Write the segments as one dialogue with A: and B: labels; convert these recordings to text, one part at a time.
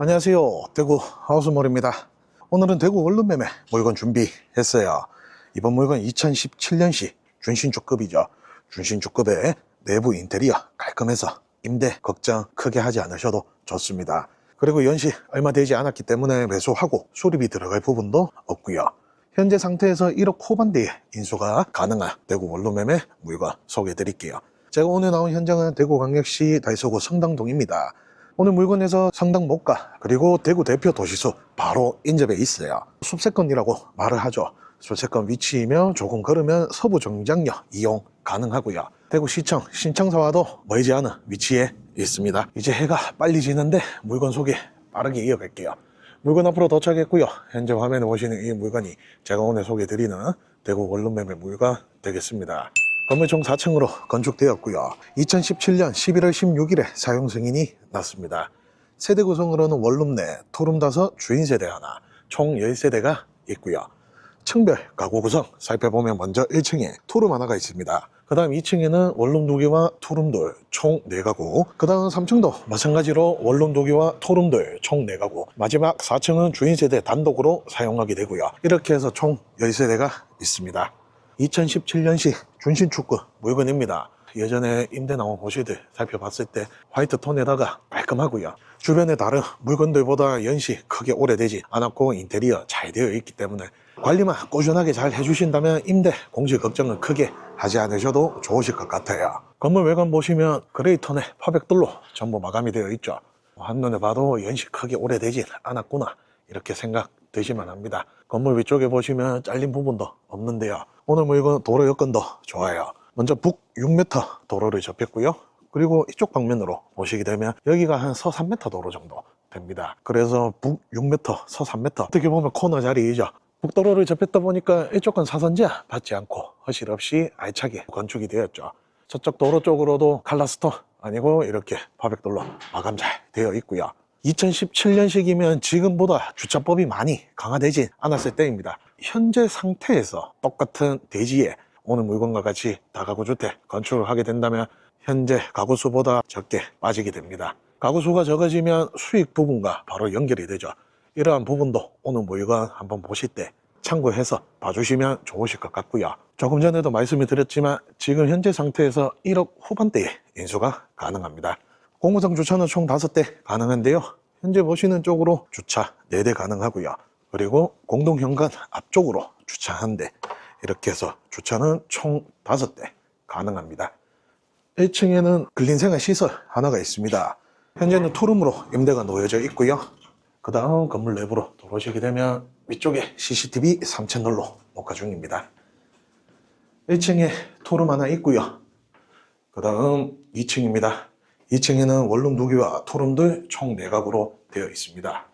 A: 안녕하세요. 대구 하우스몰입니다. 오늘은 대구 원룸매매 물건 준비했어요. 이번 물건 2017년식 준신주급이죠. 준신주급의 내부 인테리어 깔끔해서 임대 걱정 크게 하지 않으셔도 좋습니다. 그리고 연식 얼마 되지 않았기 때문에 매수하고 수리비 들어갈 부분도 없고요. 현재 상태에서 1억 후반대에 인수가 가능한 대구 원룸매매 물건 소개해 드릴게요. 제가 오늘 나온 현장은 대구광역시 달서구 성당동입니다. 오늘 물건에서 성당 못가 그리고 대구 대표 도시수 바로 인접해 있어요. 숲세권이라고 말을 하죠. 숲세권 위치이며 조금 걸으면 서부 정장역 이용 가능하고요. 대구시청 신청사와도 멀지 않은 위치에 있습니다. 이제 해가 빨리 지는데 물건 소개 빠르게 이어갈게요. 물건 앞으로 도착했고요. 현재 화면에 보시는 이 물건이 제가 오늘 소개드리는 대구 원룸매매 물건 되겠습니다. 건물 총 4층으로 건축되었고요. 2017년 11월 16일에 사용 승인이 났습니다. 세대 구성으로는 원룸 내 토룸 다섯 주인 세대 하나, 총 10세대가 있고요. 층별 가구 구성 살펴보면 먼저 1층에 토룸 하나가 있습니다. 그 다음 2층에는 원룸 두 개와 토룸 돌 총 4가구 그 다음 3층도 마찬가지로 원룸 두 개와 토룸 돌 총 4가구 마지막 4층은 주인 세대 단독으로 사용하게 되고요. 이렇게 해서 총 10세대가 있습니다. 2017년식 준신축구 물건입니다. 예전에 임대 나온 호시들 살펴봤을 때 화이트 톤에다가 깔끔하고요. 주변의 다른 물건들보다 연식 크게 오래되지 않았고 인테리어 잘 되어 있기 때문에 관리만 꾸준하게 잘 해주신다면 임대 공실 걱정은 크게 하지 않으셔도 좋으실 것 같아요. 건물 외관 보시면 그레이 톤의 파백돌로 전부 마감이 되어 있죠. 한눈에 봐도 연식 크게 오래되진 않았구나 이렇게 생각 드시면 합니다. 건물 위쪽에 보시면 잘린 부분도 없는데요. 오늘 물건 도로 여건도 좋아요. 먼저 북 6m 도로를 접했고요. 그리고 이쪽 방면으로 보시게 되면 여기가 한 서 3m 도로 정도 됩니다. 그래서 북 6m, 서 3m 어떻게 보면 코너 자리이죠. 북도로를 접했다 보니까 이쪽은 사선지하 받지 않고 허실 없이 알차게 건축이 되었죠. 저쪽 도로 쪽으로도 칼라스톤 아니고 이렇게 파백돌로 마감 잘 되어 있고요. 2017년식이면 지금보다 주차법이 많이 강화되지 않았을 때입니다. 현재 상태에서 똑같은 대지에 오늘 물건과 같이 다가구 주택 건축을 하게 된다면 현재 가구 수보다 적게 빠지게 됩니다. 가구 수가 적어지면 수익 부분과 바로 연결이 되죠. 이러한 부분도 오늘 물건 한번 보실 때 참고해서 봐주시면 좋으실 것 같고요. 조금 전에도 말씀을 드렸지만 지금 현재 상태에서 1억 후반대에 인수가 가능합니다. 공무상 주차는 총 5대 가능한데요. 현재 보시는 쪽으로 주차 4대 가능하고요. 그리고 공동현관 앞쪽으로 주차 1대 이렇게 해서 주차는 총 5대 가능합니다. 1층에는 근린생활 시설 하나가 있습니다. 현재는 투룸으로 임대가 놓여져 있고요. 그 다음 건물 내부로 들어오시게 되면 위쪽에 CCTV 3채널로 녹화 중입니다. 1층에 투룸 하나 있고요. 그 다음 2층입니다. 2층에는 원룸 두 개와 토룸들 총 4각으로 되어 있습니다.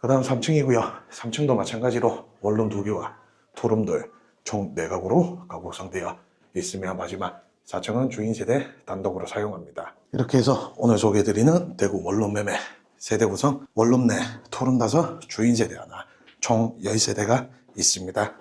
A: 그 다음 3층이고요. 3층도 마찬가지로 원룸 두 개와 토룸들 총 4각으로 가구 구성되어 있으며 마지막 4층은 주인 세대 단독으로 사용합니다. 이렇게 해서 오늘 소개해드리는 대구 원룸 매매 세대 구성 원룸 내 토룸 다섯 주인 세대 하나 총 10세대가 있습니다.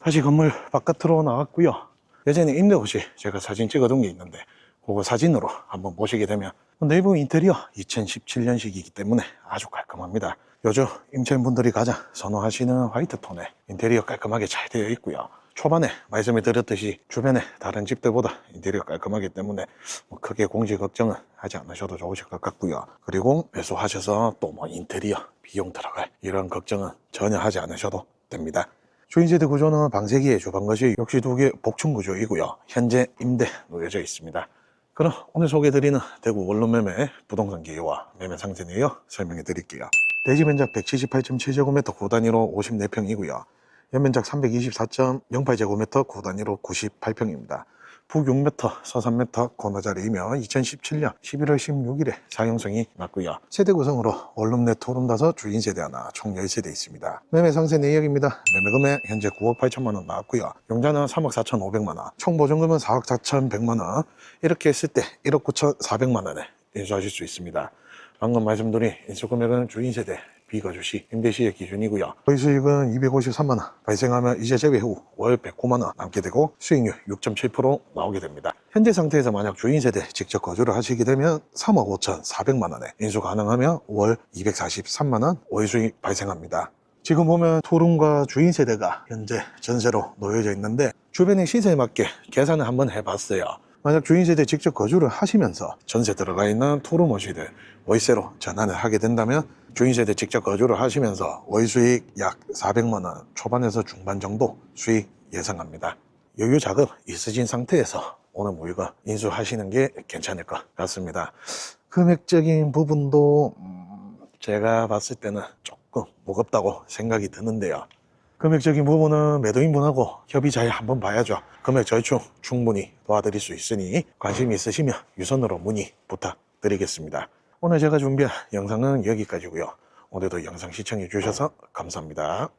A: 다시 건물 바깥으로 나왔고요. 예전에 임대 혹시 제가 사진 찍어둔 게 있는데 그거 사진으로 한번 보시게 되면 내부 인테리어 2017년식이기 때문에 아주 깔끔합니다. 요즘 임차인분들이 가장 선호하시는 화이트 톤의 인테리어 깔끔하게 잘 되어 있고요. 초반에 말씀을 드렸듯이 주변에 다른 집들보다 인테리어 깔끔하기 때문에 뭐 크게 공시 걱정은 하지 않으셔도 좋으실 것 같고요. 그리고 매수하셔서 또 뭐 인테리어 비용 들어갈 이런 걱정은 전혀 하지 않으셔도 됩니다. 주인세대 구조는 방세기의 주방거실 역시 두 개 복층 구조이고요. 현재 임대 놓여져 있습니다. 그럼 오늘 소개해드리는 대구 원룸매매 부동산 기회와 매매 상세 내역 설명해 드릴게요. 대지 면적 178.7제곱미터 9단위로 54평이고요. 연면적 324.08제곱미터 9단위로 98평입니다. 북 6m, 서 3m 코너자리이며 2017년 11월 16일에 사용성이 났고요. 세대 구성으로 원룸 내 토룸 다섯 주인 세대 하나 총 10세대 있습니다. 매매 상세 내역입니다. 매매 금액 현재 9억 8천만 원 나왔고요. 용자는 3억 4천 5백만 원, 총 보증금은 4억 4천 100만 원. 이렇게 했을 때 1억 9천 4백만 원에 인수하실 수 있습니다. 방금 말씀드린 인수 금액은 주인 세대 비거주시 임대시의 기준이고요. 거의 수익은 253만 원 발생하면 이제 재배 후월 109만 원 남게 되고 수익률 6.7% 나오게 됩니다. 현재 상태에서 만약 주인 세대 직접 거주를 하시게 되면 3억 5천 4백만 원에 인수 가능하면 월 243만 원 월 수익 발생합니다. 지금 보면 토룸과 주인 세대가 현재 전세로 놓여져 있는데 주변의 시세에 맞게 계산을 한번 해봤어요. 만약 주인 세대 직접 거주를 하시면서 전세 들어가 있는 토룸워시들 월세로 전환을 하게 된다면 주인 세대 직접 거주를 하시면서 월 수익 약 400만 원 초반에서 중반 정도 수익 예상합니다. 여유 자금 있으신 상태에서 오늘 물건 인수하시는 게 괜찮을 것 같습니다. 금액적인 부분도 음, 제가 봤을 때는 조금 무겁다고 생각이 드는데요. 금액적인 부분은 매도인분하고 협의 잘 한번 봐야죠. 금액 절충 충분히 도와드릴 수 있으니 관심 있으시면 유선으로 문의 부탁드리겠습니다. 오늘 제가 준비한 영상은 여기까지고요. 오늘도 영상 시청해 주셔서 감사합니다.